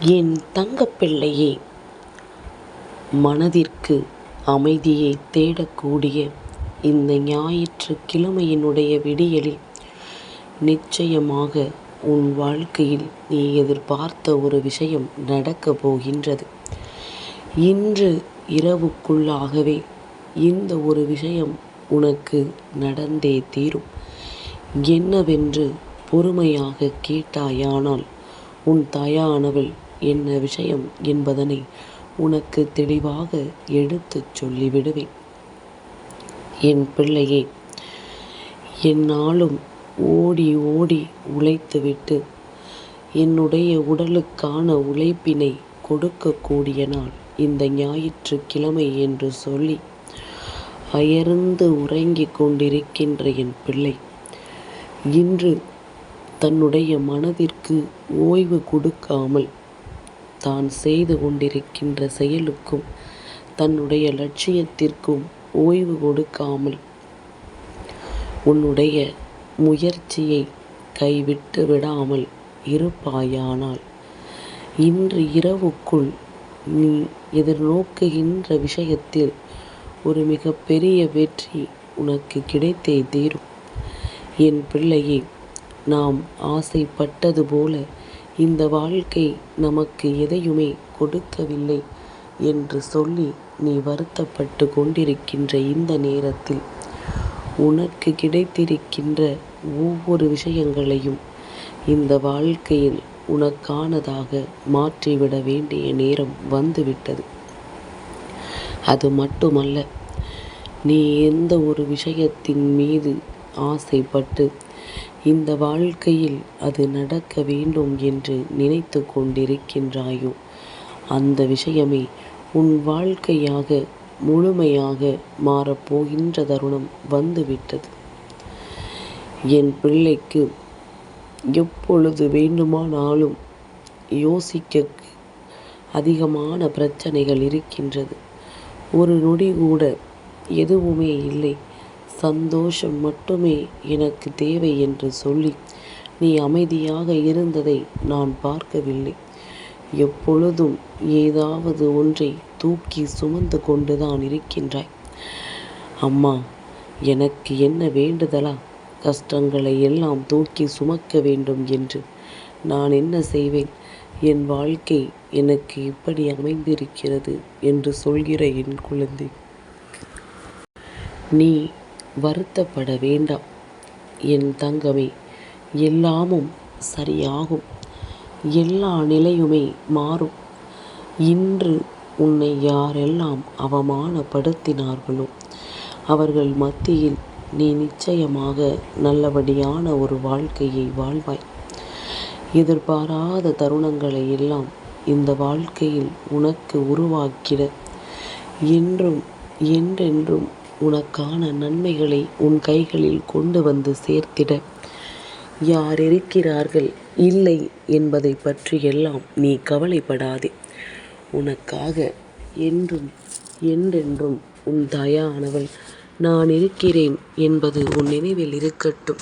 என் தங்கப்பிள்ளையே மனதிற்கு அமைதியை தேடக்கூடிய இந்த ஞாயிற்று கிழமையினுடைய விடியலில் நிச்சயமாக உன் வாழ்க்கையில் நீ எதிர்பார்த்த ஒரு விஷயம் நடக்கப் போகின்றது. இன்று இரவுக்குள்ளாகவே இந்த ஒரு விஷயம் உனக்கு நடந்தே தீரும். என்னவென்று பொறுமையாக கேட்டாயானால் உன் தாயானவள் என்ன விஷயம் என்பதனை உனக்கு தெளிவாக எடுத்துச் சொல்லிவிடுவேன். என் பிள்ளையே என்னாலும் ஓடி ஓடி உழைத்துவிட்டு என்னுடைய உடலுக்கான உழைப்பினை கொடுக்கக்கூடிய நாள் இந்த ஞாயிற்றுக்கிழமை என்று சொல்லி அயர்ந்து உறங்கிக் கொண்டிருக்கின்ற என் பிள்ளை இன்று தன்னுடைய மனதிற்கு ஓய்வு கொடுக்காமல் தான் செய்து கொண்டிருக்கின்ற செயலுக்கும் தன்னுடைய லட்சியத்திற்கும் ஓய்வு கொடுக்காமல் உன்னுடைய முயற்சியை கைவிட்டு விடாமல் இருப்பாயானால் இன்று இரவுக்குள் நீ எதிர்நோக்குகின்ற விஷயத்தில் ஒரு மிகப்பெரிய வெற்றி உனக்கு கிடைத்தே தீரும். என் பிள்ளையை நாம் ஆசைப்பட்டது போல இந்த வாழ்க்கை நமக்கு எதையுமே கொடுக்கவில்லை என்று சொல்லி நீ வருத்தப்பட்டு கொண்டிருக்கின்ற இந்த நேரத்தில் உனக்கு கிடைத்திருக்கின்ற ஒவ்வொரு விஷயங்களையும் இந்த வாழ்க்கையில் உனக்கானதாக மாற்றிவிட வேண்டிய நேரம் வந்துவிட்டது. அது மட்டுமல்ல நீ எந்த ஒரு விஷயத்தின் மீது ஆசைப்பட்டு இந்த வாழ்க்கையில் அது நடக்க வேண்டும் என்று நினைத்து கொண்டிருக்கின்றாயோ? அந்த விஷயமே உன் வாழ்க்கையாக முழுமையாக மாறப்போகின்ற தருணம் வந்துவிட்டது. என் பிள்ளைக்கு எப்பொழுது வேண்டுமானாலும் யோசிக்க அதிகமான பிரச்சனைகள் இருக்கின்றது. ஒரு நொடி கூட எதுவுமே இல்லை. சந்தோஷம் மட்டுமே எனக்கு தேவை என்று சொல்லி நீ அமைதியாக இருந்ததை நான் பார்க்கவில்லை. எப்பொழுதும் ஏதாவது ஒன்றை தூக்கி சுமந்து கொண்டுதான் இருக்கின்றாய். அம்மா எனக்கு என்ன வேண்டுதலா? கஷ்டங்களை எல்லாம் தூக்கி சுமக்க வேண்டும் என்று நான் என்ன செய்வேன்? என் வாழ்க்கை எனக்கு இப்படி அமைந்திருக்கிறது என்று சொல்கிற என் குழந்தை. நீ வருத்தப்பட வேண்டாம். என் தங்கமே எல்லாமும் சரியாகும். எல்லா நிலையுமே மாறும். இன்று உன்னை யாரெல்லாம் அவமானப்படுத்தினார்களோ அவர்கள் மத்தியில் நீ நிச்சயமாக நல்லபடியான ஒரு வாழ்க்கையை வாழ்வாய். எதிர்பாராத தருணங்களை எல்லாம் இந்த வாழ்க்கையில் உனக்கு உருவாக்கிட என்றும் என்றென்றும் உனக்கான நன்மைகளை உன் கைகளில் கொண்டு வந்து சேர்த்திட. யார் இருக்கிறார்கள் இல்லை என்பதை பற்றியெல்லாம் நீ கவலைப்படாதே. உனக்காக என்றும் என்றென்றும் உன் தயானவள் நான் இருக்கிறேன் என்பது உன் நினைவில் இருக்கட்டும்.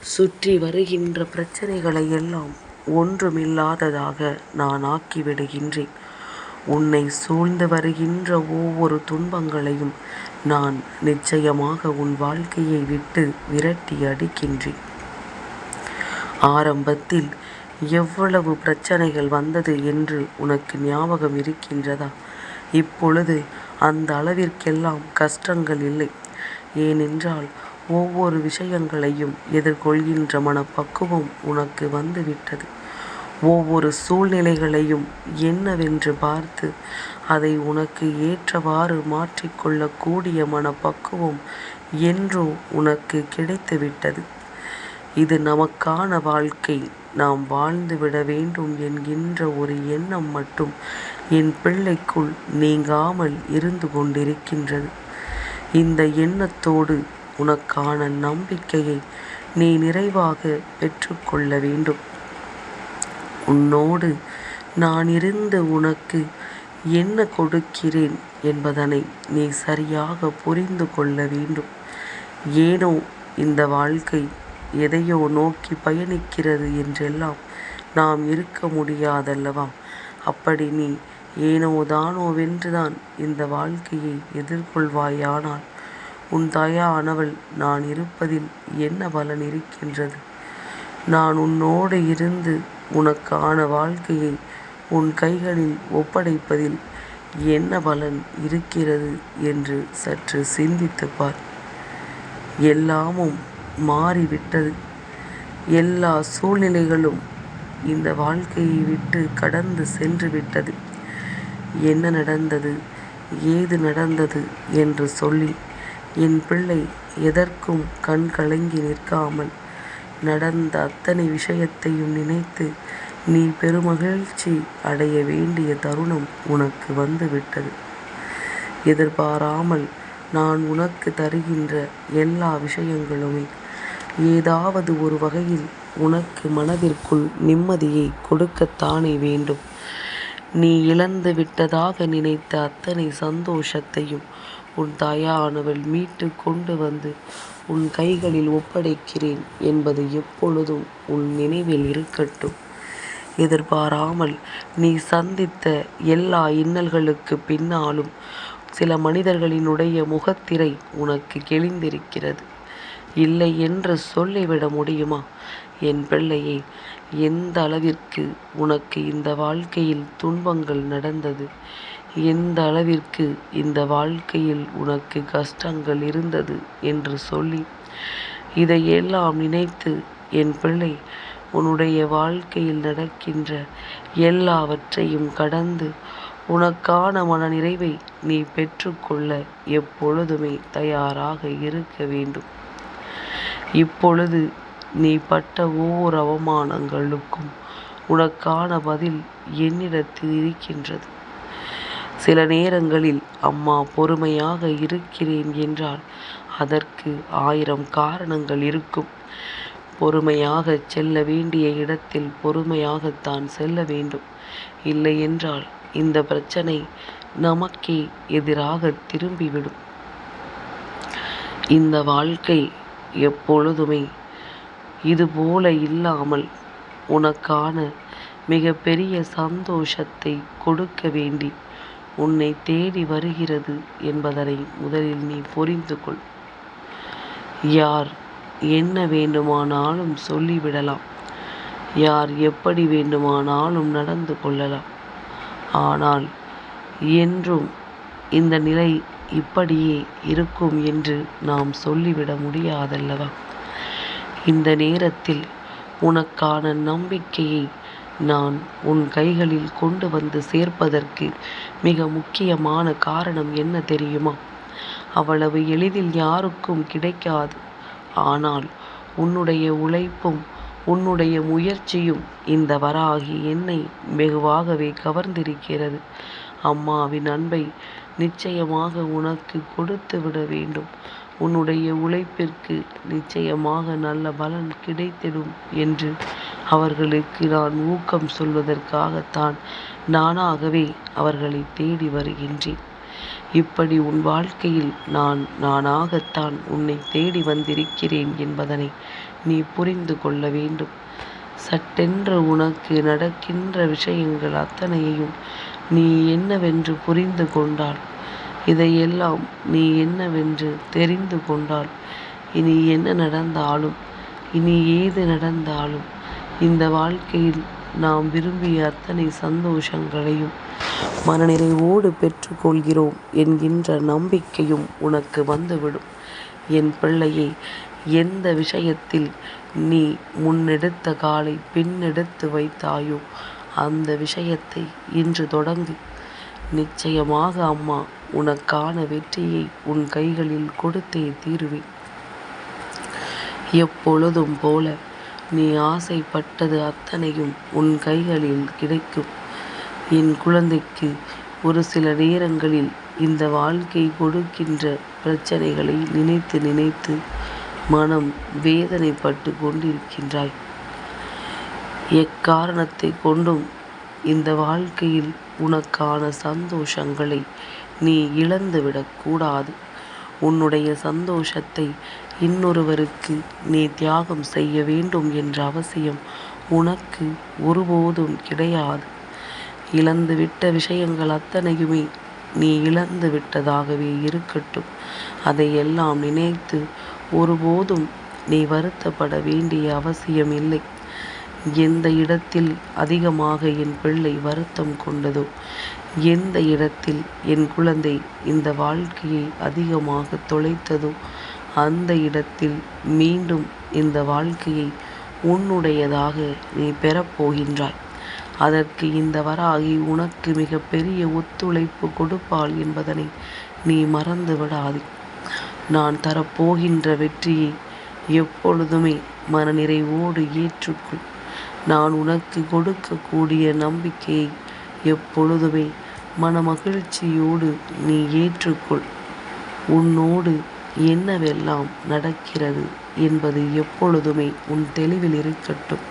சுற்றி வருகின்ற பிரச்சனைகளை எல்லாம் ஒன்றுமில்லாததாக நான் ஆக்கிவிடுகின்றேன். உன்னை சூழ்ந்து வருகின்ற ஒவ்வொரு துன்பங்களையும் நான் நிச்சயமாக உன் வாழ்க்கையை விட்டு விரட்டி அடிக்கின்றேன். ஆரம்பத்தில் எவ்வளவு பிரச்சனைகள் வந்தது என்று உனக்கு ஞாபகம் இருக்கின்றதா? இப்பொழுது அந்த அளவிற்கெல்லாம் கஷ்டங்கள் இல்லை. ஏனென்றால் ஒவ்வொரு விஷயங்களையும் எதிர்கொள்கின்ற மனப்பக்குவம் உனக்கு வந்துவிட்டது. ஒவ்வொரு சூழ்நிலைகளையும் என்னவென்று பார்த்து அதை உனக்கு ஏற்றவாறு மாற்றிக்கொள்ளக்கூடிய மனப்பக்குவம் என்றோ உனக்கு கிடைத்துவிட்டது. இது நமக்கான வாழ்க்கை. நாம் வாழ்ந்துவிட வேண்டும் என்கின்ற ஒரு எண்ணம் மட்டும் என் பிள்ளைக்குள் நீங்காமல் இருந்து கொண்டிருக்கின்றது. இந்த எண்ணத்தோடு உனக்கான நம்பிக்கையை நீ நிறைவாக பெற்றுக்கொள்ள வேண்டும். உன்னோடு நான் இருந்து உனக்கு என்ன கொடுக்கிறேன் என்பதனை நீ சரியாக புரிந்து கொள்ள வேண்டும். ஏனோ இந்த வாழ்க்கை எதையோ நோக்கி பயணிக்கிறது என்றெல்லாம் நாம் இருக்க முடியாதல்லவா? அப்படி நீ ஏனோ தானோவென்றுதான் இந்த வாழ்க்கையை எதிர்கொள்வாயானால் உன் தாயானவள் நான் இருப்பதில் என்ன பலன் இருக்கின்றது? நான் உன்னோடு இருந்து உனக்கான வாழ்க்கையை உன் கைகளில் ஒப்படைப்பதில் என்ன பலன் இருக்கிறது என்று சற்று சிந்தித்து பார். எல்லாமும் மாறிவிட்டது. எல்லா சூழ்நிலைகளும் இந்த வாழ்க்கையை விட்டு கடந்து சென்று விட்டது. என்ன நடந்தது? ஏது நடந்தது? என்று சொல்லி என் பிள்ளை எதற்கும் கண் கலங்கி நிற்காமல் நடந்த அத்தனை விஷயத்தையும் நினைத்து நீ பெருமகிழ்ச்சி அடைய வேண்டிய தருணம் உனக்கு வந்துவிட்டது. எதிர்பாராமல் நான் உனக்கு தருகின்ற எல்லா விஷயங்களுமே ஏதாவது ஒரு வகையில் உனக்கு மனதிற்குள் நிம்மதியை கொடுக்கத்தானே வேண்டும். நீ இழந்து விட்டதாக நினைத்த அத்தனை சந்தோஷத்தையும் உன் தாயானவள் மீட்டு கொண்டு வந்து உன் கைகளில் ஒப்படைக்கிறேன் என்பது எப்பொழுதும் உன் நினைவில் இருக்கட்டும். எதிர்பாராமல் நீ சந்தித்த எல்லா இன்னல்களுக்கு பின்னாலும் சில மனிதர்களினுடைய முகத்திரை உனக்கு கிழிந்திருக்கிறது இல்லை என்று சொல்லிவிட முடியுமா? என் பிள்ளையே எந்த அளவிற்கு உனக்கு இந்த வாழ்க்கையில் துன்பங்கள் நடந்தது? எந்த அளவிற்கு இந்த வாழ்க்கையில் உனக்கு கஷ்டங்கள் இருந்தது என்று சொல்லி இதையெல்லாம் நினைத்து என் பிள்ளை உன்னுடைய வாழ்க்கையில் நடக்கின்ற எல்லாவற்றையும் கடந்து உனக்கான மனநிறைவை நீ பெற்றுக்கொள்ள எப்பொழுதுமே தயாராக இருக்க வேண்டும். இப்பொழுது நீ பட்ட ஒவ்வொரு அவமானங்களுக்கும் உனக்கான பதில் என்னிடத்தில் இருக்கின்றது. சில நேரங்களில் அம்மா பொறுமையாக இருக்கிறேன் என்றால் அதற்கு ஆயிரம் காரணங்கள் இருக்கும். பொறுமையாக செல்ல வேண்டிய இடத்தில் பொறுமையாகத்தான் செல்ல வேண்டும். இல்லை என்றால் இந்த பிரச்சனை நமக்கே எதிராக திரும்பிவிடும். இந்த வாழ்க்கை எப்பொழுதுமே இதுபோல இல்லாமல் உனக்கான மிகப்பெரிய சந்தோஷத்தை கொடுக்க வேண்டி உன்னை தேடி வருகிறது என்பதனை முதலில் நீ புரிந்து கொள். யார் என்ன வேண்டுமானாலும் சொல்லிவிடலாம். யார் எப்படி வேண்டுமானாலும் நடந்து கொள்ளலாம். ஆனால் என்றும் இந்த நிலை இப்படியே இருக்கும் என்று நாம் சொல்லிவிட முடியாதல்லவா? இந்த நேரத்தில் உனக்கான நம்பிக்கையை நான் உன் கைகளில் கொண்டு வந்து சேர்ப்பதற்கு மிக முக்கியமான காரணம் என்ன தெரியுமா? அவ்வளவு எளிதில் யாருக்கும் கிடைக்காது. ஆனால் உன்னுடைய உழைப்பும் உன்னுடைய முயற்சியும் இந்த வராகி என்னை வெகுவாகவே கவர்ந்திருக்கிறது. அம்மாவின் அன்பை நிச்சயமாக உனக்கு கொடுத்து விட வேண்டும். உன்னுடைய உழைப்பிற்கு நிச்சயமாக நல்ல பலன் கிடைத்திடும் என்று அவர்களுக்கு நான் ஊக்கம் சொல்வதற்காகத்தான் நானாகவே அவர்களை தேடி வருகின்றேன். இப்படி உன் வாழ்க்கையில் நான் நானாகத்தான் உன்னை தேடி வந்திருக்கிறேன் என்பதனை நீ புரிந்து கொள்ள வேண்டும். சட்டென்று உனக்கு நடக்கின்ற விஷயங்கள் அத்தனையையும் நீ என்னவென்று புரிந்து கொண்டால் இதையெல்லாம் நீ என்னவென்று தெரிந்து கொண்டால் இனி என்ன நடந்தாலும் இனி ஏது நடந்தாலும் இந்த வாழ்க்கையில் நாம் விரும்பிய அத்தனை சந்தோஷங்களையும் மனநிறைவோடு பெற்றுக்கொள்கிறோம் என்கின்ற நம்பிக்கையும் உனக்கு வந்துவிடும். என் பிள்ளையை எந்த விஷயத்தில் நீ முன்னெடுத்த காலை பின்னெடுத்து வைத்தாயோ அந்த விஷயத்தை இன்று தொடங்கு. நிச்சயமாக அம்மா உனக்கான வெற்றியை உன் கைகளில் கொடுத்தே தீருவேன். எப்பொழுதும் போல நீ ஆசைப்பட்டது அத்தனையும் உன் கைகளில் கிடைக்கும். என் குழந்தைக்கு ஒரு சில நேரங்களில் இந்த வாழ்க்கை கொடுக்கின்ற பிரச்சனைகளை நினைத்து நினைத்து மனம் வேதனைப்பட்டு கொண்டிருக்கின்றாய். எக்காரணத்தை கொண்டும் இந்த வாழ்க்கையில் உனக்கான சந்தோஷங்களை நீ இழந்துவிடக்கூடாது உன்னுடைய சந்தோஷத்தை இன்னொருவருக்கு நீ தியாகம் செய்ய வேண்டும் என்ற அவசியம் உனக்கு ஒருபோதும் கிடையாது. இழந்துவிட்ட விஷயங்கள் அத்தனையுமே நீ இழந்து விட்டதாகவே இருக்கட்டும். அதையெல்லாம் நினைத்து ஒருபோதும் நீ வருத்தப்பட வேண்டிய அவசியம் இல்லை எந்த இடத்தில் அதிகமாக என் பிள்ளை வருத்தம் கொண்டதோ எந்த இடத்தில் என் குழந்தை இந்த வாழ்க்கையை அதிகமாக தொலைத்ததோ அந்த இடத்தில் மீண்டும் இந்த வாழ்க்கையை உன்னுடையதாக நீ பெறப்போகின்றாய் அதற்கு இந்த வராகி உனக்கு மிகப்பெரிய ஒத்துழைப்பு கொடுப்பாள் என்பதனை நீ மறந்து விடாதே. நான் தரப்போகின்ற வெற்றியை எப்பொழுதுமே மனநிறைவோடு ஏற்றுக்கொள். நான் உனக்கு கொடுக்கக்கூடிய நம்பிக்கையை எப்பொழுதுமே மனமகிழ்ச்சியோடு நீ ஏற்றுக்கொள். உன்னோடு என்னவெல்லாம் நடக்கிறது என்பது எப்பொழுதுமே உன் தெளிவில் இருக்கட்டும்.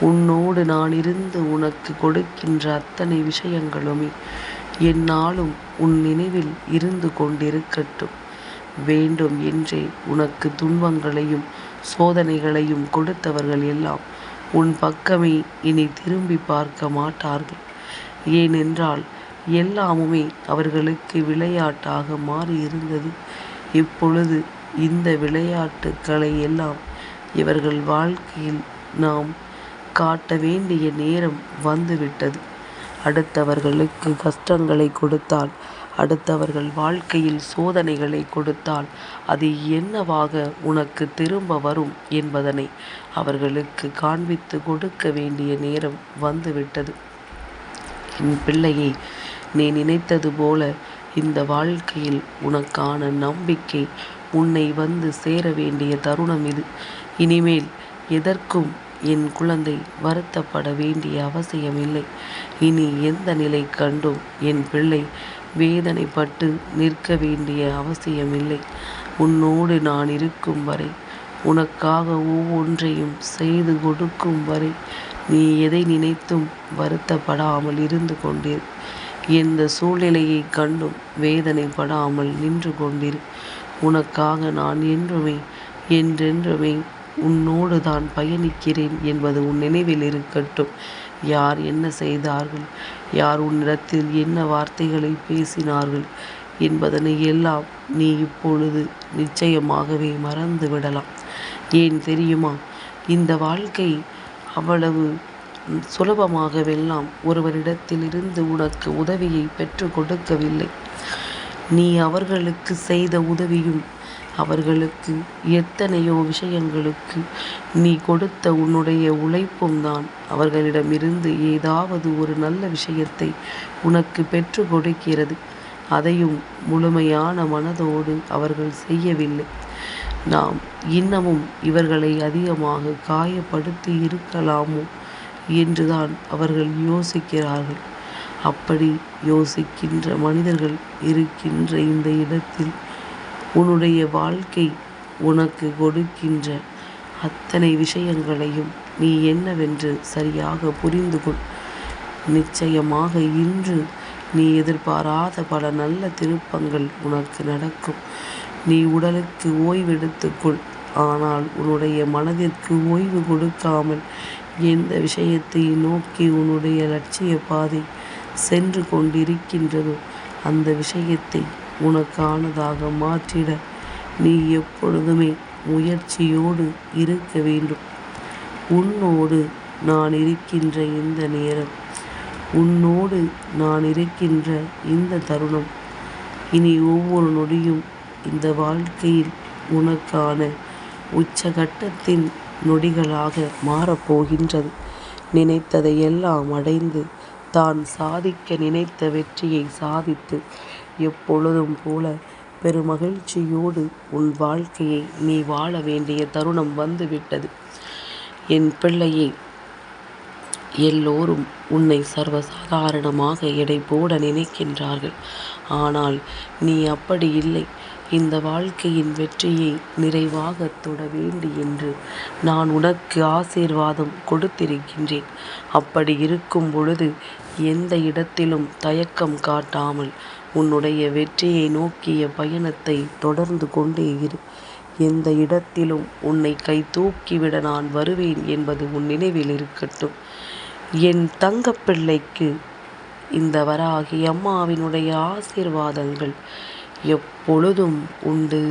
உன்னோடு நான் இருந்து உனக்கு கொடுக்கின்ற அத்தனை விஷயங்களுமே என்னாலும் உன் நினைவில் இருந்து கொண்டிருக்கட்டும். வேண்டும் என்றே உனக்கு துன்பங்களையும் சோதனைகளையும் கொடுத்தவர்கள் எல்லாம் உன் பக்கமே இனி திரும்பிப் பார்க்க மாட்டார்கள். ஏனென்றால் எல்லாமுமே அவர்களுக்கு விளையாட்டாக மாறியிருந்தது. இப்பொழுது இந்த விளையாட்டுக்களை எல்லாம் இவர்கள் வாழ்க்கையில் நாம் காட்ட வேண்டிய நேரம் வந்துவிட்டது. அடுத்தவர்களுக்கு கஷ்டங்களை கொடுத்தால் அடுத்தவர்கள் வாழ்க்கையில் சோதனைகளை கொடுத்தால் அது என்னவாக உனக்கு திரும்ப வரும் என்பதனை அவர்களுக்கு காண்பித்து கொடுக்க வேண்டிய நேரம் வந்துவிட்டது. என் பிள்ளையை நீ நினைத்தது போல இந்த வாழ்க்கையில் உனக்கான நம்பிக்கை உன்னை வந்து சேர வேண்டிய தருணம் இது. இனிமேல் எதற்கும் என் குழந்தை வருத்தப்பட வேண்டிய அவசியமில்லை. இனி எந்த நிலை கண்டும் என் பிள்ளை வேதனைப்பட்டு நிற்க வேண்டிய அவசியமில்லை. உன்னோடு நான் இருக்கும் வரை உனக்காக ஒவ்வொன்றையும் செய்து கொடுக்கும் வரை நீ எதை நினைத்தும் வருத்தப்படாமல் இருந்து கொண்டேன் எந்த சூழ்நிலையைக் கண்டும் வேதனைப்படாமல் நின்று கொண்டிரு. உனக்காக நான் என்றுமே என்றென்றுமே உன்னோடு தான் பயணிக்கிறேன் என்பது உன் நினைவில் இருக்கட்டும். யார் என்ன செய்தார்கள் யார் உன்னிடத்தில் என்ன வார்த்தைகளை பேசினார்கள் என்பதனை எல்லாம் நீ இப்பொழுது நிச்சயமாகவே மறந்து விடலாம். ஏன் தெரியுமா? இந்த வாழ்க்கை அவ்வளவு சுலபமாகவெல்லாம் ஒருவரிடத்திலிருந்து உனக்கு உதவியை பெற்று கொடுக்கவில்லை. நீ அவர்களுக்கு செய்த உதவியும் அவர்களுக்கு எத்தனையோ விஷயங்களுக்கு நீ கொடுத்த உன்னுடைய உழைப்பும் தான் அவர்களிடமிருந்து ஏதாவது ஒரு நல்ல விஷயத்தை உனக்கு பெற்று கொடுக்கிறது. அதையும் முழுமையான மனதோடு அவர்கள் செய்யவில்லை. நாம் இன்னமும் இவர்களை அதிகமாக காயப்படுத்தி இருக்கலாமோ என்றுதான் அவர்கள் யோசிக்கிறார்கள். அப்படி யோசிக்கின்ற மனிதர்கள் இருக்கின்ற இந்த இடத்தில் உன்னுடைய வாழ்க்கை உனக்கு கொடுக்கின்ற அத்தனை விஷயங்களையும் நீ என்னவென்று சரியாக புரிந்து கொள். நிச்சயமாக இன்று நீ எதிர்பாராத பல நல்ல திருப்பங்கள் உனக்கு நடக்கும். நீ உடலுக்கு ஓய்வெடுத்துக்கொள் ஆனால் உன்னுடைய மனதிற்கு ஓய்வு கொடுக்காமல் எந்த விஷயத்தை நோக்கி உன்னுடைய லட்சியப் பாதை சென்று கொண்டிருக்கின்றதோ அந்த விஷயத்தை உனக்கானதாக மாற்றிட நீ எப்பொழுதுமே முயற்சியோடு இருக்க வேண்டும். உன்னோடு நான் இருக்கின்ற இந்த நேரம் உன்னோடு நான் இருக்கின்ற இந்த தருணம் இனி ஒவ்வொரு நொடியும் இந்த வாழ்க்கையில் உனக்கான உச்சகட்டத்தின் நொடிகளாக மாறப் போகின்றது. நினைத்ததையெல்லாம் அடைந்து தான் சாதிக்க நினைத்த வெற்றியை சாதித்து எப்பொழுதும் போல பெருமகிழ்ச்சியோடு உன் வாழ்க்கையை நீ வாழ வேண்டிய தருணம் வந்துவிட்டது. என் பிள்ளையே எல்லோரும் உன்னை சர்வசாதாரணமாக எடை போட நினைக்கின்றார்கள். ஆனால் நீ அப்படி இல்லை. இந்த வாழ்க்கையின் வெற்றியை நிறைவாகத் தொட வேண்டு என்று நான் உனக்கு ஆசீர்வாதம் கொடுத்திருக்கின்றேன். அப்படி இருக்கும் பொழுது எந்த இடத்திலும் தயக்கம் காட்டாமல் உன்னுடைய வெற்றியை நோக்கிய பயணத்தை தொடர்ந்து கொண்டே இரு. எந்த இடத்திலும் உன்னை கைதூக்கிவிட நான் வருவேன் என்பது உன் நினைவில் இருக்கட்டும். என் தங்கப்பிள்ளைக்கு இந்த வராகி அம்மாவினுடைய ஆசீர்வாதங்கள் எப்பொழுதும் உண்டு.